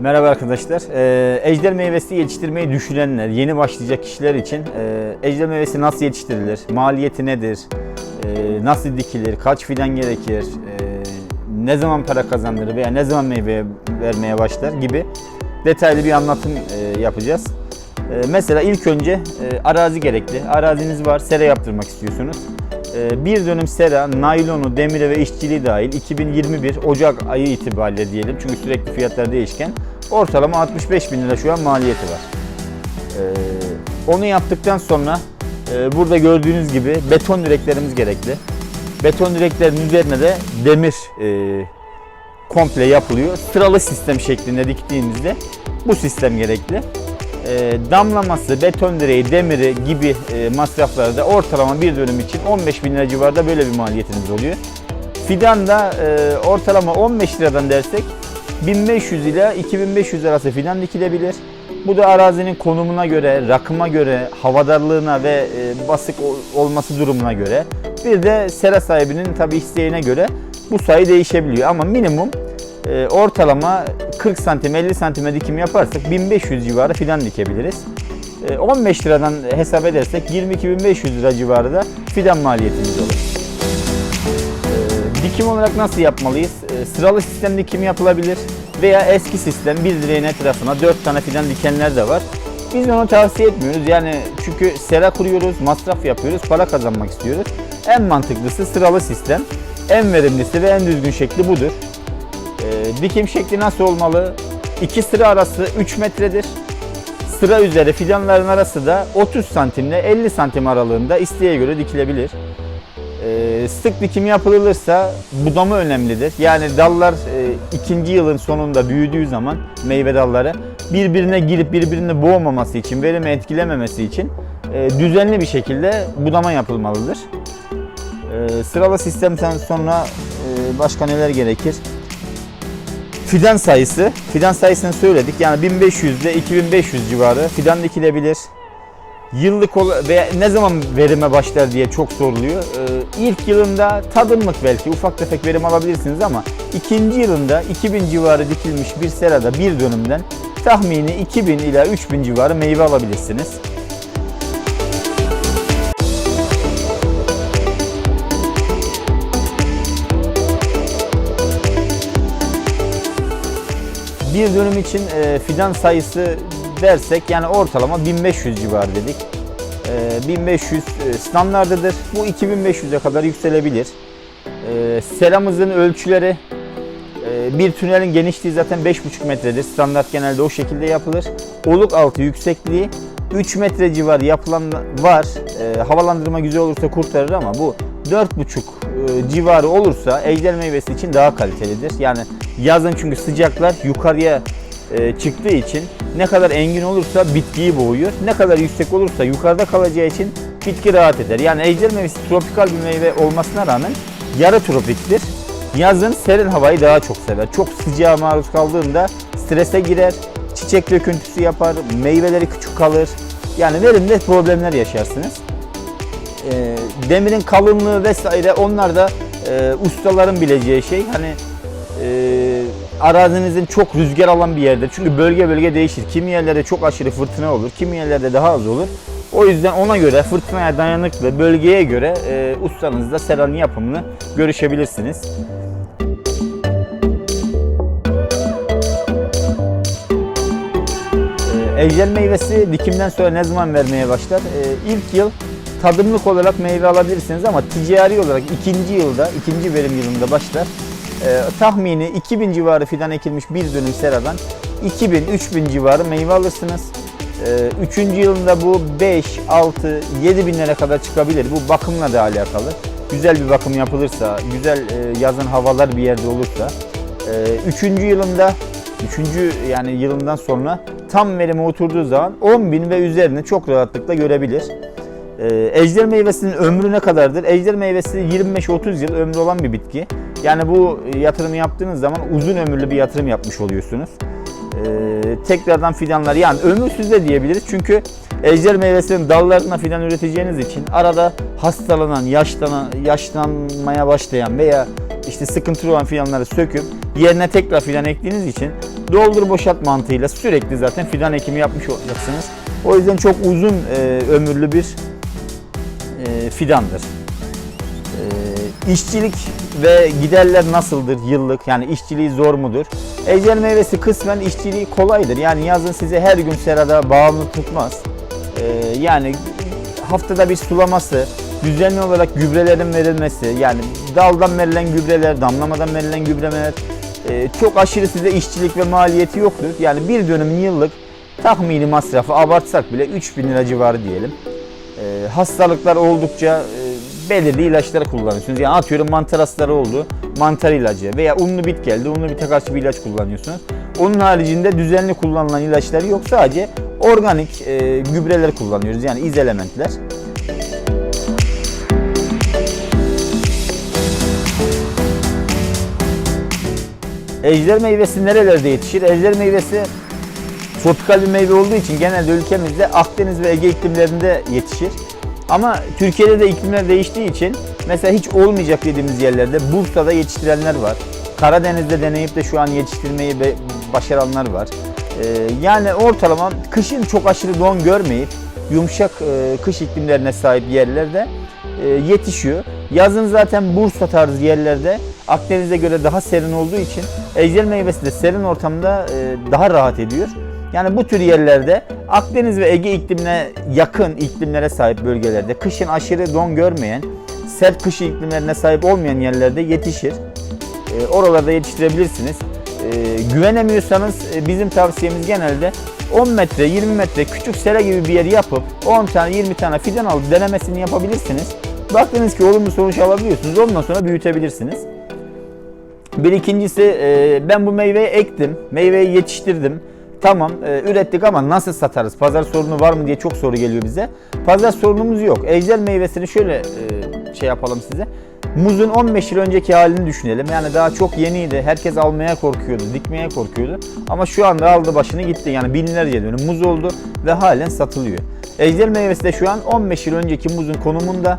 Merhaba arkadaşlar. Ee, ejder meyvesi yetiştirmeyi düşünenler, yeni başlayacak kişiler için e, ejder meyvesi nasıl yetiştirilir, maliyeti nedir, e, nasıl dikilir, kaç fidan gerekir, e, ne zaman para kazandırır veya ne zaman meyve vermeye başlar gibi detaylı bir anlatım e, yapacağız. Mesela ilk önce arazi gerekli. Araziniz var, sera yaptırmak istiyorsunuz. Bir dönüm sera, naylonu, demiri ve işçiliği dahil 2021 Ocak ayı itibariyle diyelim çünkü sürekli fiyatlar değişken ortalama 65 bin lira şu an maliyeti var. E, onu yaptıktan sonra e, burada gördüğünüz gibi beton direklerimiz gerekli. Beton direklerin üzerine de demir e, komple yapılıyor. Sıralı sistem şeklinde diktiğimizde bu sistem gerekli. E, damlaması, beton direği, demiri gibi e, masraflarda ortalama bir dönüm için 15 bin lira civarında böyle bir maliyetiniz oluyor. Fidan da e, ortalama 15 liradan dersek 1500 ile 2500 arası fidan dikilebilir. Bu da arazinin konumuna göre, rakıma göre, havadarlığına ve e, basık ol- olması durumuna göre bir de sera sahibinin tabi isteğine göre bu sayı değişebiliyor ama minimum e, ortalama 40 santim 50 santime dikim yaparsak 1500 civarı fidan dikebiliriz. E, 15 liradan hesap edersek 22.500 lira civarı da fidan maliyetimiz olur. E, Dikim olarak nasıl yapmalıyız? Sıralı sistem dikim yapılabilir veya eski sistem bir direğin etrafına 4 tane fidan dikenler de var. Biz onu tavsiye etmiyoruz. Yani çünkü sera kuruyoruz, masraf yapıyoruz, para kazanmak istiyoruz. En mantıklısı sıralı sistem. En verimlisi ve en düzgün şekli budur. E, dikim şekli nasıl olmalı? İki sıra arası 3 metredir. Sıra üzeri fidanların arası da 30 santimle 50 santim aralığında isteğe göre dikilebilir. Ee, sık dikim yapılırsa budama önemlidir. Yani dallar e, ikinci yılın sonunda büyüdüğü zaman meyve dalları birbirine girip birbirini boğmaması için, verimi etkilememesi için e, düzenli bir şekilde budama yapılmalıdır. E, sıralı sistemden sonra e, başka neler gerekir? Fidan sayısı, fidan sayısını söyledik. Yani 1500 ile 2500 civarı fidan dikilebilir. Yıllık veya ne zaman verime başlar diye çok soruluyor. Ee, ilk yılında tadımlık belki ufak tefek verim alabilirsiniz ama ikinci yılında 2000 civarı dikilmiş bir serada bir dönümden tahmini 2000 ila 3000 civarı meyve alabilirsiniz. Bir dönüm için e, fidan sayısı dersek yani ortalama 1500 civarı dedik. E, 1500 e, standardıdır. Bu 2500'e kadar yükselebilir. E, seramızın ölçüleri e, bir tünelin genişliği zaten 5,5 metredir. Standart genelde o şekilde yapılır. Oluk altı yüksekliği 3 metre civarı yapılan var. E, havalandırma güzel olursa kurtarır ama bu 4,5 e, civarı olursa ejder meyvesi için daha kalitelidir. Yani yazın çünkü sıcaklar yukarıya çıktığı için ne kadar engin olursa bitkiyi boğuyor. Ne kadar yüksek olursa yukarıda kalacağı için bitki rahat eder. Yani ejder meyvesi tropikal bir meyve olmasına rağmen yarı tropiktir. Yazın serin havayı daha çok sever. Çok sıcağa maruz kaldığında strese girer, çiçek döküntüsü yapar, meyveleri küçük kalır. Yani verimde problemler yaşarsınız. E, demirin kalınlığı vesaire onlar da e, ustaların bileceği şey. Hani e, arazinizin çok rüzgar alan bir yerde. Çünkü bölge bölge değişir. Kimi yerlerde çok aşırı fırtına olur, kimi yerlerde daha az olur. O yüzden ona göre fırtınaya dayanıklı bölgeye göre e, ustanızla seranın yapımını görüşebilirsiniz. Ee, Ejder meyvesi dikimden sonra ne zaman vermeye başlar? Ee, ilk yıl tadımlık olarak meyve alabilirsiniz ama ticari olarak ikinci yılda, ikinci verim yılında başlar. Ee, tahmini 2000 civarı fidan ekilmiş bir dönüm seradan 2000-3000 civarı meyve alırsınız. Ee, üçüncü yılında bu 5, 6, 7 binlere kadar çıkabilir. Bu bakımla da alakalı. Güzel bir bakım yapılırsa, güzel e, yazın havalar bir yerde olursa. Ee, üçüncü yılında Üçüncü yani yılından sonra tam verime oturduğu zaman 10 bin ve üzerini çok rahatlıkla görebilir. Ejder meyvesinin ömrü ne kadardır? Ejder meyvesi 25-30 yıl ömrü olan bir bitki. Yani bu yatırımı yaptığınız zaman uzun ömürlü bir yatırım yapmış oluyorsunuz. Ee, tekrardan fidanlar yani ömürsüz de diyebiliriz. Çünkü ejder meyvesinin dallarına fidan üreteceğiniz için arada hastalanan, yaşlanan, yaşlanmaya başlayan veya işte sıkıntılı olan fidanları söküp yerine tekrar fidan ektiğiniz için doldur boşalt mantığıyla sürekli zaten fidan ekimi yapmış olacaksınız. O yüzden çok uzun e, ömürlü bir e, fidandır. İşçilik ve giderler nasıldır yıllık? Yani işçiliği zor mudur? Ecel meyvesi kısmen işçiliği kolaydır. Yani yazın size her gün serada bağımlı tutmaz. E, yani haftada bir sulaması, düzenli olarak gübrelerin verilmesi, yani daldan verilen gübreler, damlamadan verilen gübreler e, çok aşırı size işçilik ve maliyeti yoktur. Yani bir dönüm yıllık tahmini masrafı abartsak bile 3000 lira civarı diyelim. E, hastalıklar oldukça belirli ilaçları kullanıyorsunuz. Yani atıyorum mantar hastaları oldu, mantar ilacı veya unlu bit geldi, unlu bite karşı bir ilaç kullanıyorsunuz. Onun haricinde düzenli kullanılan ilaçlar yok. Sadece organik e, gübreler kullanıyoruz. Yani iz elementler. Ejder meyvesi nerelerde yetişir? Ejder meyvesi tropikal bir meyve olduğu için genelde ülkemizde Akdeniz ve Ege iklimlerinde yetişir. Ama Türkiye'de de iklimler değiştiği için mesela hiç olmayacak dediğimiz yerlerde Bursa'da yetiştirenler var. Karadeniz'de deneyip de şu an yetiştirmeyi başaranlar var. Ee, yani ortalama kışın çok aşırı don görmeyip yumuşak e, kış iklimlerine sahip yerlerde e, yetişiyor. Yazın zaten Bursa tarzı yerlerde Akdeniz'e göre daha serin olduğu için ejder meyvesi de serin ortamda e, daha rahat ediyor. Yani bu tür yerlerde Akdeniz ve Ege iklimine yakın iklimlere sahip bölgelerde kışın aşırı don görmeyen, sert kış iklimlerine sahip olmayan yerlerde yetişir. E, oralarda yetiştirebilirsiniz. E, güvenemiyorsanız e, bizim tavsiyemiz genelde 10 metre, 20 metre küçük sera gibi bir yer yapıp 10 tane, 20 tane fidan alıp denemesini yapabilirsiniz. Baktınız ki olumlu sonuç alabiliyorsunuz. Ondan sonra büyütebilirsiniz. Bir ikincisi e, ben bu meyveyi ektim, meyveyi yetiştirdim. Tamam e, ürettik ama nasıl satarız? Pazar sorunu var mı diye çok soru geliyor bize. Pazar sorunumuz yok. Ejder meyvesini şöyle e, şey yapalım size. Muzun 15 yıl önceki halini düşünelim. Yani daha çok yeniydi. Herkes almaya korkuyordu, dikmeye korkuyordu. Ama şu anda aldı başını gitti. Yani binlerce dönüm muz oldu ve halen satılıyor. Ejder meyvesi de şu an 15 yıl önceki muzun konumunda.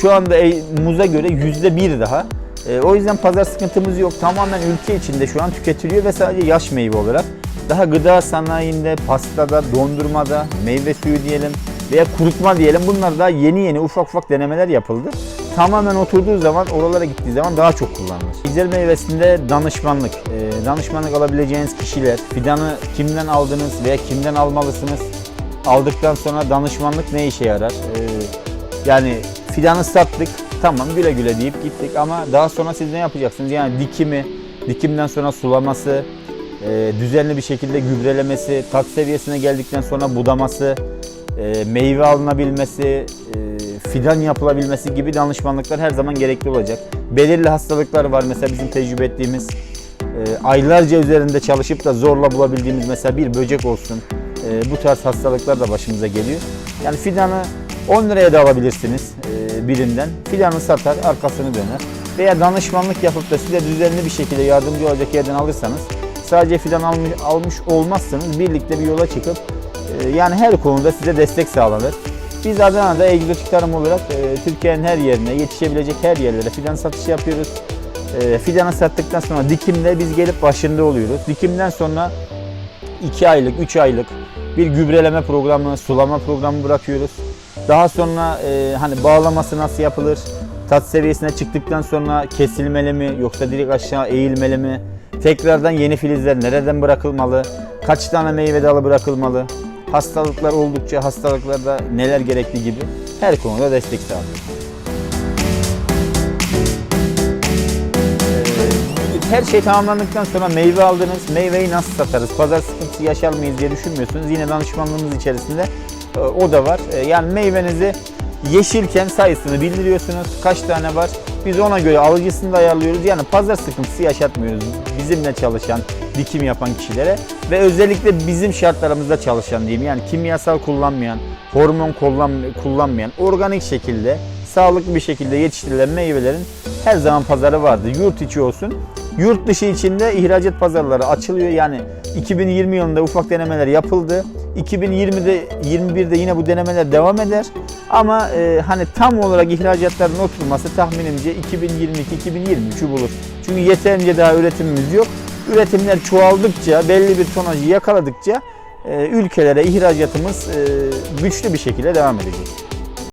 Şu anda e, muza göre %1 daha. E, o yüzden pazar sıkıntımız yok. Tamamen ülke içinde şu an tüketiliyor ve sadece yaş meyve olarak. Daha gıda sanayinde, pastada, dondurmada, meyve suyu diyelim veya kurutma diyelim bunlar daha yeni yeni ufak ufak denemeler yapıldı. Tamamen oturduğu zaman, oralara gittiği zaman daha çok kullanılır. Ejder meyvesinde danışmanlık, e, danışmanlık alabileceğiniz kişiler, fidanı kimden aldınız veya kimden almalısınız, aldıktan sonra danışmanlık ne işe yarar? E, yani fidanı sattık, tamam güle güle deyip gittik ama daha sonra siz ne yapacaksınız? Yani dikimi, dikimden sonra sulaması, e, düzenli bir şekilde gübrelemesi, tat seviyesine geldikten sonra budaması, e, meyve alınabilmesi, e, fidan yapılabilmesi gibi danışmanlıklar her zaman gerekli olacak. Belirli hastalıklar var mesela bizim tecrübe ettiğimiz, e, aylarca üzerinde çalışıp da zorla bulabildiğimiz mesela bir böcek olsun. E, bu tarz hastalıklar da başımıza geliyor. Yani fidanı 10 liraya da alabilirsiniz e, birinden. Fidanı satar, arkasını döner. Veya danışmanlık yapıp da size düzenli bir şekilde yardımcı olacak yerden alırsanız sadece fidan almış, almış olmazsanız birlikte bir yola çıkıp e, yani her konuda size destek sağlanır. Biz Adana'da egzotik tarım olarak e, Türkiye'nin her yerine, yetişebilecek her yerlere fidan satışı yapıyoruz. E, fidanı sattıktan sonra dikimde biz gelip başında oluyoruz. Dikimden sonra 2 aylık, 3 aylık bir gübreleme programı, sulama programı bırakıyoruz. Daha sonra e, hani bağlaması nasıl yapılır? Tat seviyesine çıktıktan sonra kesilmeli mi yoksa direkt aşağı eğilmeli mi? Tekrardan yeni filizler nereden bırakılmalı? Kaç tane meyve dalı bırakılmalı? Hastalıklar oldukça hastalıklarda neler gerekli gibi her konuda destek sağlıyoruz. Ee, her şey tamamlandıktan sonra meyve aldınız. Meyveyi nasıl satarız? Pazar sıkıntısı yaşar mıyız diye düşünmüyorsunuz. Yine danışmanlığımız içerisinde e, o da var. E, Yani meyvenizi yeşilken sayısını bildiriyorsunuz. Kaç tane var? Biz ona göre alıcısını da ayarlıyoruz. Yani pazar sıkıntısı yaşatmıyoruz bizimle çalışan, dikim yapan kişilere ve özellikle bizim şartlarımızda çalışan diyeyim. Yani kimyasal kullanmayan, hormon kullan- kullanmayan, organik şekilde, sağlıklı bir şekilde yetiştirilen meyvelerin her zaman pazarı vardır. Yurt içi olsun, Yurt dışı içinde ihracat pazarları açılıyor. Yani 2020 yılında ufak denemeler yapıldı. 2020'de 21'de yine bu denemeler devam eder. Ama e, hani tam olarak ihracatların oturması tahminimce 2022-2023'ü bulur. Çünkü yeterince daha üretimimiz yok. Üretimler çoğaldıkça, belli bir tonajı yakaladıkça e, ülkelere ihracatımız e, güçlü bir şekilde devam edecek.